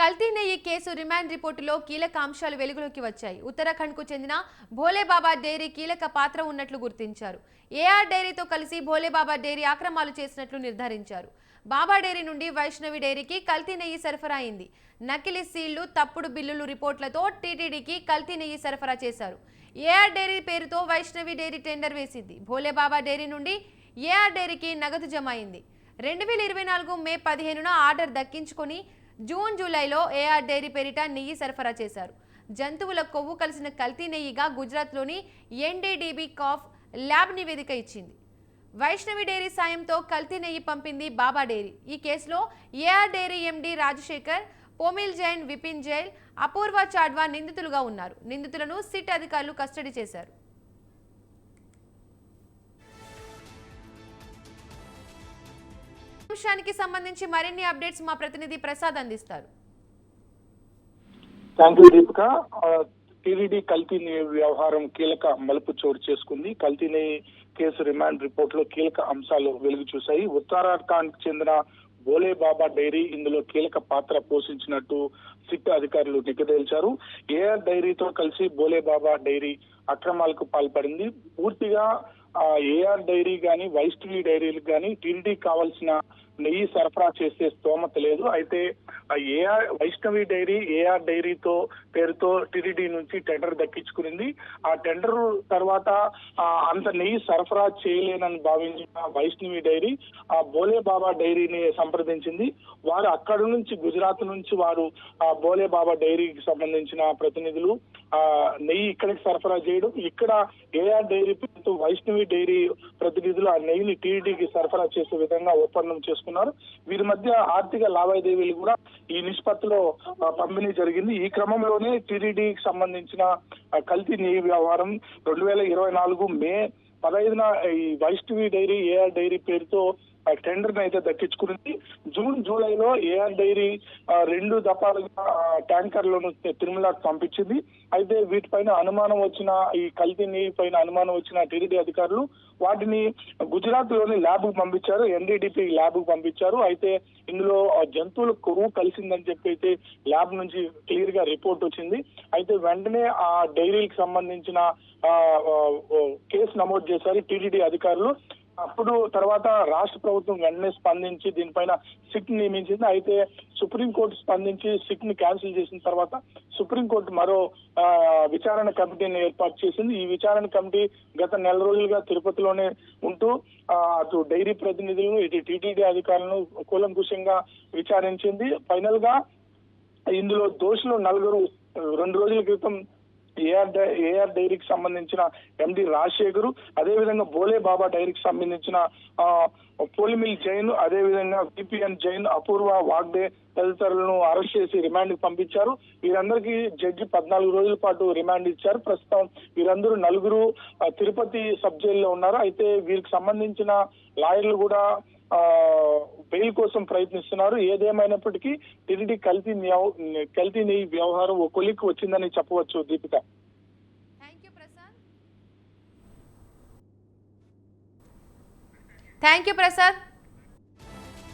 కల్తీ నెయ్యి case remand రిపోర్టులో కీలక అంశాలు వెలుగులోకి వచ్చాయి. ఉత్తరాఖండ్కు చెందిన భోలేబాబా డైరీ కీలక పాత్ర ఉన్నట్లు గుర్తించారు. ఏఆర్ డైరీతో కలిసి భోలేబాబా డైరీ ఆక్రమాలు చేసినట్లు నిర్ధారించారు. బాబా డైరీ నుండి వైష్ణవి డైరీకి కల్తీ నెయ్యి సరఫరా అయింది. నకిలీ సీళ్ళు తప్పుడు బిల్లులు రిపోర్ట్లతో టీటీడీకి కల్తీ నెయ్యి సరఫరా చేశారు. ఏఆర్ డైరీ పేరుతో వైష్ణవి డైరీ టెండర్ వేసింది. భోలేబాబా డైరీ నుండి ఏఆర్ డైరీకి నగదు జమ అయింది. రెండు వేల ఇరవై నాలుగు మే పదిహేనున ఆర్డర్ దక్కించుకొని జూన్ జూలైలో ఏఆర్ డైరీ పేరిట నెయ్యి సరఫరా చేశారు. జంతువుల కొవ్వు కలిసిన కల్తీ నెయ్యిగా గుజరాత్లోని ఎన్డీడీబీ కాఫ్ ల్యాబ్ నివేదిక ఇచ్చింది. వైష్ణవి డైరీ సాయంతో కల్తీ నెయ్యి పంపింది బాబా డైరీ. ఈ కేసులో AR dairy MD Rajasekhar Pomil Jain Vipin Jain Apoorva Chadwa నిందితులుగా ఉన్నారు. నిందితులను సిట్ అధికారులు కస్టడీ చేశారు. అంశానికి సంబంధించి మరిన్ని అప్డేట్స్ మా ప్రతినిధి ప్రసాద్ అందిస్తారు. థ్యాంక్ యూ దీపిక టీడీడీ కల్తీ వ్యవహారం కీలక మలుపు చోటు చేసుకుంది. కల్తీని కేసు రిమాండ్ రిపోర్ట్లో కీలక అంశాలు వెలుగు చూశాయి. ఉత్తరాఖండ్ చెందిన బోలే బాబా డైరీ ఇందులో కీలక పాత్ర పోషించినట్టు సిట్ అధికారులు నిగ్గదేల్చారు ఏఆర్ డైరీతో కలిసి బోలే బాబా డైరీ అక్రమాలకు పాల్పడింది. పూర్తిగా ఏఆర్ డైరీ గాని వైష్ణవి డైరీలకు గాని టీడీడీ కావాల్సిన నెయ్యి సరఫరా చేసే స్తోమత లేదు. అయితే ఏఆర్ వైష్ణవి డైరీ ఏఆర్ డైరీతో పేరుతో టిడిడి నుంచి టెండర్ దక్కించుకునింది. ఆ టెండర్ తర్వాత అంత నెయ్యి సరఫరా చేయలేనని భావించిన వైష్ణవి డైరీ ఆ బోలే బాబా డైరీని సంప్రదించింది. వారు అక్కడి నుంచి గుజరాత్ నుంచి వారు ఆ బోలే బాబా డైరీకి సంబంధించిన ప్రతినిధులు ఆ నెయ్యి ఇక్కడికి సరఫరా చేయడం. ఇక్కడ ఏఆర్ డైరీ పేరుతో వైష్ణవి డైరీ ప్రతినిధులు ఆ నెయ్యిని టీడీకి సరఫరా చేసే విధంగా ఒప్పందం చేసుకున్నారు. వీరి మధ్య ఆర్థిక లావాదేవీలు కూడా ఈ నిష్పత్తిలో పంపిణీ జరిగింది. ఈ క్రమంలోనే టీడీడీకి సంబంధించిన కల్తీ నెయ్యి వ్యవహారం రెండు వేల ఇరవై నాలుగు మే పదహైదున ఈ వైష్ణవి డైరీ ఏఆర్ డైరీ పేరుతో టెండర్ అయితే దక్కించుకుంది జూన్ జూలైలో ఏఆర్ డైరీ రెండు దఫాలుగా ట్యాంకర్లను తిరుమలకు పంపించింది. అయితే వీటిపైన అనుమానం వచ్చిన ఈ కల్తీ పైన అనుమానం వచ్చిన టీడీడీ అధికారులు వాటిని గుజరాత్లోని ల్యాబ్ పంపించారు. ఎన్డీడీపీ ల్యాబ్ పంపించారు. అయితే ఇందులో ఆ జంతువుల కొవ్వు కలిసిందని చెప్పి అయితే ల్యాబ్ నుంచి క్లియర్గా రిపోర్ట్ వచ్చింది. అయితే వెంటనే ఆ డైరీకి సంబంధించిన కేసు నమోదు చేశారు టీడీడీ అధికారులు. అప్పుడు తర్వాత రాష్ట్ర ప్రభుత్వం వెంటనే స్పందించి దీనిపైన సిట్ నియమించింది. అయితే సుప్రీంకోర్టు స్పందించి సిట్ని క్యాన్సిల్ చేసిన తర్వాత సుప్రీంకోర్టు మరో విచారణ కమిటీని ఏర్పాటు చేసింది. ఈ విచారణ కమిటీ గత నెల రోజులుగా తిరుపతిలోనే ఉంటూ అటు డైరీ ప్రతినిధులను ఇటు టీటీడీ అధికారులను కూలంకుషంగా విచారించింది. ఫైనల్గా ఇందులో దోషులు నలుగురు రెండు రోజుల క్రితం ఏఆర్ డై- ఏఆర్ డైరీకి సంబంధించిన ఎండి రాజశేఖరు అదేవిధంగా బోలే బాబా డైరీకి సంబంధించిన పోలిమిల్ జైన్ అదేవిధంగా విపిఎన్ జైన్ అపూర్వ వాగ్డే తదితరులను అరెస్ట్ చేసి రిమాండ్కి పంపించారు. వీరందరికీ జడ్జి పద్నాలుగు రోజుల పాటు రిమాండ్ ఇచ్చారు. ప్రస్తుతం వీరందరూ నలుగురు తిరుపతి సబ్ జైల్లో ఉన్నారు. అయితే వీరికి సంబంధించిన లాయర్లు కూడా బెయిల్ కోసం ప్రయత్నిస్తున్నారు. ఏదేమైనప్పటికీ తిరిగి కల్తీ కల్తీ నెయ్యి వ్యవహారం ఓ కొలిక్కి వచ్చిందని చెప్పవచ్చు Deepika. Prasad thank you Prasad